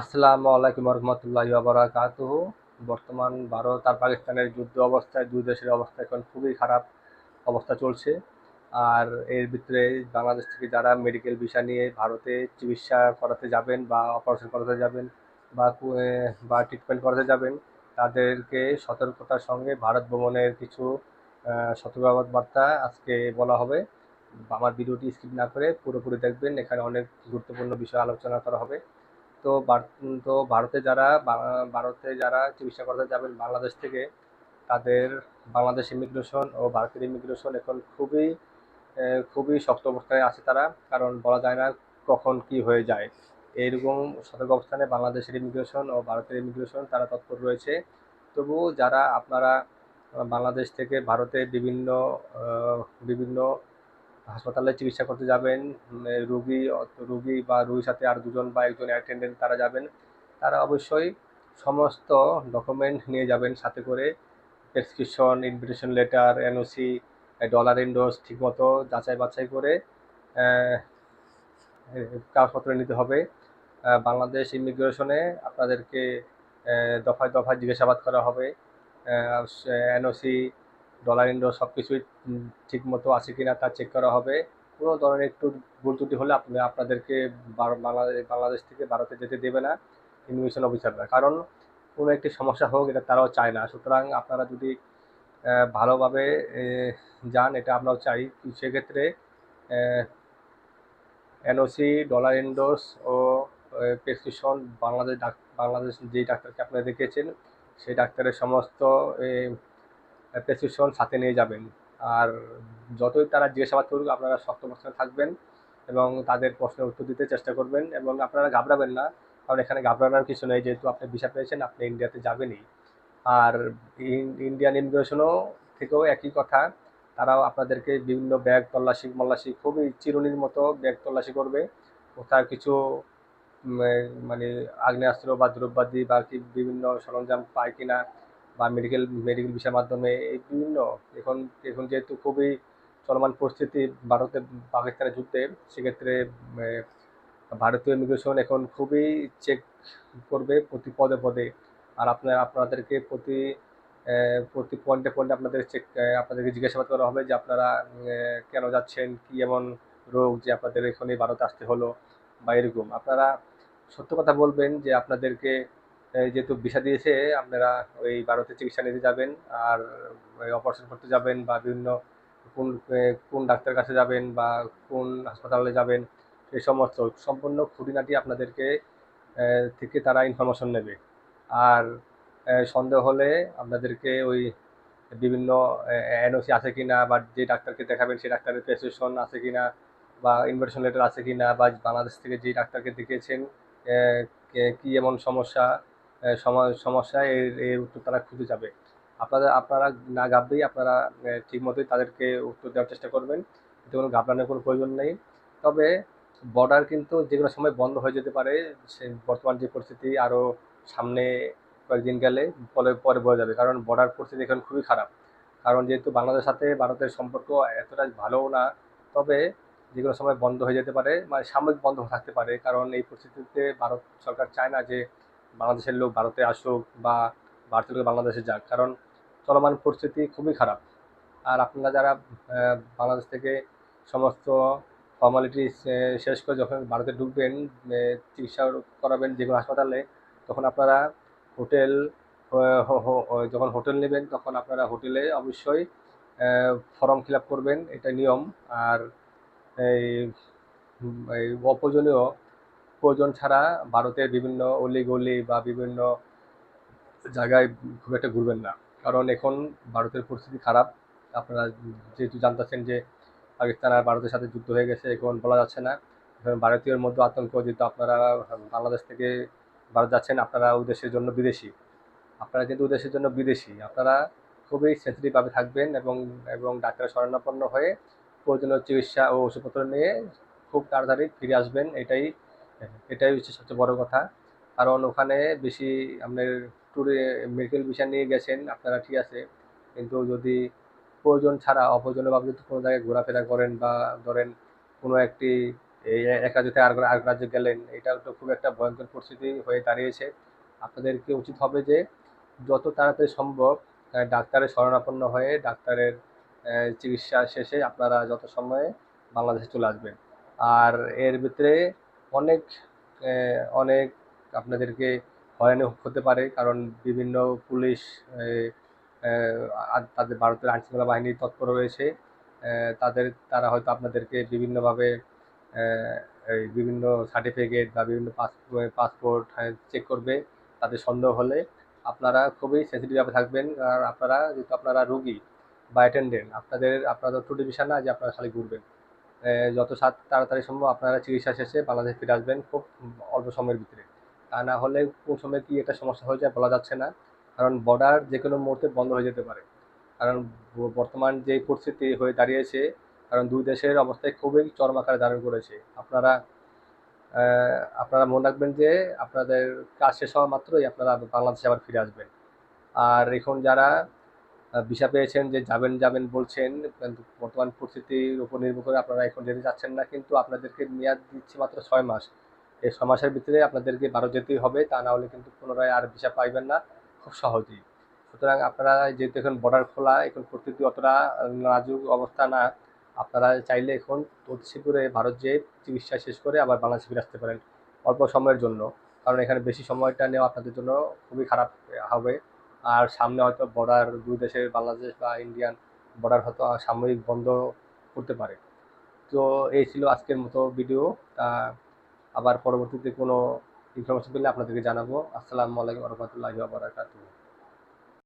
আসসালামু আলাইকুম রহমতুল্লাহ বারাকাতুহ বর্তমান ভারত আর পাকিস্তানের যুদ্ধ অবস্থায় দুই দেশের অবস্থা এখন খুবই খারাপ অবস্থা চলছে। আর এর ভিতরে বাংলাদেশ থেকে যারা মেডিকেল ভিসা নিয়ে ভারতে চিকিৎসা করাতে যাবেন বা অপারেশন করাতে যাবেন বা বা ট্রিটমেন্ট করাতে যাবেন তাদেরকে সতর্কতার সঙ্গে ভারত ভ্রমণের কিছু আহ, সতর্কবার্তা আজকে বলা হবে। আমার ভিডিওটি স্কিপ না করে পুরোপুরি দেখবেন এখানে অনেক গুরুত্বপূর্ণ বিষয় আলোচনা করা হবে। তো তো ভারতে যারা ভারতে যারা চিকিৎসা করতে যাবেন বাংলাদেশ থেকে, তাদের বাংলাদেশ ইমিগ্রেশন ও ভারতের ইমিগ্রেশন এখন খুবই খুবই শক্ত অবস্থায় আছে তারা, কারণ বলা যায় না কখন কি হয়ে যায়। এইরকম সতর্ক অবস্থানে বাংলাদেশের ইমিগ্রেশন ও ভারতের ইমিগ্রেশন তারা তৎপর রয়েছে। তবু যারা আপনারা, বাংলাদেশ থেকে ভারতে বিভিন্ন বিভিন্ন হাসপাতালে চিকিৎসা করতে যাবেন রুগী রুগী বা রুগীর সাথে আর দুজন বা একজন অ্যাটেন্ডেন্ট তারা যাবেন। তারা অবশ্যই সমস্ত ডকুমেন্ট নিয়ে যাবেন সাথে করে। Prescription invitation letter NOC dollar endorse ঠিকমতো যাচাই বাছাই করে কাগজপত্র নিতে হবে। বাংলাদেশ ইমিগ্রেশনে আপনাদেরকে দফায় দফায় জিজ্ঞাসাবাদ করা হবে। এনওসি ডলার ইন্ডো সব কিছুই ঠিক মতো আছে কিনা তা চেক করা হবে। কোনো ধরনের একটু ভুল ত্রুটি হলে আপনি, আপনাদেরকে বাংলাদেশ বাংলাদেশ থেকে ভারতে যেতে দেবে না ইমিগ্রেশন অফিসাররা কারণ কোনো একটি সমস্যা হোক, এটা তারাও চায় না। সুতরাং আপনারা যদি ভালোভাবে যান, এটা আমরাও চাই। সেক্ষেত্রে এনওসি ডলার ইন্ডোস ও প্রেসক্রিপশন বাংলাদেশ বাংলাদেশ যেই ডাক্তারকে আপনারা দেখেছেন সেই ডাক্তারের সমস্ত প্রেসক্রিপশন সাথে নিয়ে যাবেন। আর যতই তারা জিজ্ঞাসাবাদ করুক, আপনারা শক্ত অবস্থানে থাকবেন এবং তাদের প্রশ্নের উত্তর দিতে চেষ্টা করবেন এবং আপনারা ঘাবড়াবেন না, কারণ এখানে ঘাবড়ানোর কিছু নেই, যেহেতু আপনি ভিসা পেয়েছেন, আপনি ইন্ডিয়াতে যাবেনই। আর ইন- ইন্ডিয়ান ইমিগ্রেশনও থেকেও একই কথা, তারাও আপনাদেরকে বিভিন্ন ব্যাগ তল্লাশি, মল্লাশি খুবই চিরুনির মতো ব্যাগ তল্লাশি করবে। কোথাও কিছু মানে আগ্নেয়াস্ত্র বা দ্রব্যাদি বা কি বিভিন্ন সরঞ্জাম পায় কিনা বা মেডিকেল মেডিকেল বিষয়ের মাধ্যমে এই বিভিন্ন, এখন এখন যেহেতু খুবই চলমান পরিস্থিতি ভারতে পাকিস্তানের যুদ্ধে, সেক্ষেত্রে ভারতীয় ইমিগ্রেশন এখন খুবই চেক করবে প্রতি পদে পদে। আর আপনার, আপনাদেরকে প্রতি প্রতি পয়েন্টে পয়েন্টে আপনাদের চেক আপনাদেরকে জিজ্ঞাসাবাদ করা হবে যে আপনারা কেন যাচ্ছেন? কি এমন রোগ যে আপনাদের এখানে ভারতে আসতে হলো? বা এরকম। আপনারা সত্য কথা বলবেন যে আপনাদেরকে যেহেতু ভিসা দিয়েছে, আপনারা ওই ভারতে চিকিৎসা নিতে যাবেন আর অপারেশন করতে যাবেন বা বিভিন্ন কোন কোন ডাক্তারের কাছে যাবেন বা কোন হাসপাতালে যাবেন এই সমস্ত সম্পূর্ণ খুঁটিনাটি আপনাদেরকে থেকে তারা ইনফরমেশন নেবে। আর সন্দেহ হলে আপনাদেরকে ওই বিভিন্ন এনওসি আছে কিনা বা যে ডাক্তারকে দেখাবেন সেই ডাক্তারের প্রেসক্রিপশন আছে কিনা বা ইনভিটেশন লেটার আছে কিনা বা বাংলাদেশ থেকে যে ডাক্তারকে দেখিয়েছেন কি এমন সমস্যা সমস্যা এর উত্তর তারা খুঁজে যাবে। আপনারা আপনারা না ঘাবড়েই আপনারা আহ, ঠিক মতোই তাদেরকে উত্তর দেওয়ার চেষ্টা করবেন। এতে কোনো ঘাবড়ানোর কোনো প্রয়োজন নেই। তবে বর্ডার কিন্তু যে কোনো সময় বন্ধ হয়ে যেতে পারে। সে বর্তমান যে পরিস্থিতি আরও সামনে কয়েকদিন গেলে পরে পরে বোঝা যাবে। কারণ বর্ডার পরিস্থিতি এখন খুবই খারাপ। কারণ যেহেতু বাংলাদেশের সাথে ভারতের সম্পর্ক এতটা ভালোও না তবে যে কোনো সময় বন্ধ হয়ে যেতে পারে। মানে সাময়িক বন্ধ থাকতে পারে। কারণ এই পরিস্থিতিতে ভারত সরকার চায় না যে বাংলাদেশের লোক ভারতে আসুক বা ভারতের লোক বাংলাদেশে যাক, কারণ চলমান পরিস্থিতি খুবই খারাপ। আর আপনারা যারা বাংলাদেশ থেকে সমস্ত ফর্মালিটি শেষ করে যখন ভারতে ঢুকবেন চিকিৎসা করাবেন যে কোনো হাসপাতালে, তখন আপনারা হোটেল যখন হোটেল নেবেন, তখন আপনারা হোটেলে অবশ্যই ফর্ম ফিল আপ করবেন, এটা নিয়ম। আর এই অপ্রয়োজনীয় প্রয়োজন ছাড়া ভারতের বিভিন্ন অলি গলি বা বিভিন্ন জায়গায় খুব একটা ঘুরবেন না। কারণ এখন ভারতের পরিস্থিতি খারাপ। আপনারা যেহেতু জানতেছেন যে পাকিস্তান আর ভারতের সাথে যুদ্ধ হয়ে গেছে, এখন বলা যাচ্ছে না। এখন ভারতীয়র মধ্যে আতঙ্ক, যেহেতু আপনারা বাংলাদেশ থেকে ভারত যাচ্ছেন, আপনারা দেশের জন্য বিদেশি। আপনারা কিন্তু দেশের জন্য বিদেশি। আপনারা খুবই সেন্সিটিভভাবে থাকবেন এবং এবং ডাক্তারের শরণাপন্ন হয়ে প্রয়োজনীয় চিকিৎসা ও ওষুধপত্র নিয়ে খুব তাড়াতাড়ি ফিরে আসবেন। এটাই এটাই হচ্ছে সবচেয়ে বড় কথা। কারণ ওখানে বেশি আপনার ট্যুরে মেডিকেল ভিসা নিয়ে গেছেন, আপনারা ঠিক আছে। কিন্তু যদি প্রয়োজন ছাড়া অপ্রয়োজনীয়ভাবে যদি কোনো জায়গায় ঘোরাফেরা করেন বা ধরেন কোনো একটি এক থেকে আর আর রাজ্যে গেলেন, এটা তো খুব একটা ভয়ঙ্কর পরিস্থিতি হয়ে দাঁড়িয়েছে। আপনাদেরকে উচিত হবে যে যত তাড়াতাড়ি সম্ভব ডাক্তারের শরণাপন্ন হয়ে ডাক্তারের চিকিৎসা শেষে আপনারা যত সময়ে বাংলাদেশে চলে আসবেন। আর এর ভিতরে অনেক অনেক আপনাদেরকে হয়রানি হতে পারে, কারণ বিভিন্ন পুলিশ তাদের ভারতের আইনশৃঙ্খলা বাহিনী তৎপর রয়েছে তাদের, তারা হয়তো আপনাদেরকে বিভিন্নভাবে বিভিন্ন সার্টিফিকেট বা বিভিন্ন পাসপোর্ট চেক করবে, তাদের সন্দেহ হলে আপনারা খুবই সেন্সিটিভভাবে থাকবেন, আর আপনারা, যেহেতু আপনারা রুগী বা অ্যাটেন্ডেন্ট আপনাদের আপনাদের ত্রুটি বিষয় না যে আপনারা খালি ঘুরবেন। যত সাত তাড়াতাড়ি সম্ভব আপনারা চিকিৎসা শেষে বাংলাদেশে ফিরে আসবেন খুব অল্প সময়ের ভিতরে। তা না হলে কোন সময় কি একটা সমস্যা হয়ে যায় বলা যাচ্ছে না, কারণ বর্ডার যে কোনো মুহূর্তে বন্ধ হয়ে যেতে পারে। কারণ বর্তমান যে পরিস্থিতি হয়ে দাঁড়িয়েছে, কারণ দুই দেশের অবস্থায় খুবই চরম আকারে ধারণ করেছে। আপনারা আপনারা মনে রাখবেন যে আপনাদের কাজ শেষ হওয়া মাত্রই আপনারা বাংলাদেশে আবার ফিরে আসবেন। আর এখন যারা ভিসা পেয়েছেন, যে যাবেন যাবেন বলছেন বর্তমান পরিস্থিতির উপর নির্ভর করে আপনারা এখন যেতে চাচ্ছেন না, কিন্তু আপনাদেরকে মেয়াদ দিচ্ছে মাত্র ছয় মাস। এই ছয় মাসের ভিতরে আপনাদেরকে ভারত যেতেই হবে, তা না হলে কিন্তু পুনরায় আর ভিসা পাইবেন না খুব সহজেই। সুতরাং আপনারা যেহেতু এখন বর্ডার খোলা, এখন পরিস্থিতি অতটা নাজুক অবস্থা না, আপনারা চাইলে এখন অতি ভারত যেয়ে চিকিৎসা শেষ করে আবার বাংলাদেশে ফিরে আসতে পারেন অল্প সময়ের জন্য, কারণ এখানে বেশি সময়টা নেওয়া আপনাদের জন্য খুবই খারাপ হবে। আর সামনে হয়তো বর্ডার দুই দেশের, বাংলাদেশ বা ইন্ডিয়ান বর্ডার হয়তো সাময়িক বন্ধ করতে পারে। তো এই ছিল আজকের মতো ভিডিও তা আবার পরবর্তীতে কোনো ইনফরমেশন পেলে আপনাদেরকে জানাব। আসসালামু আলাইকুম রহমতুল্লাহি বারাকাতুহু।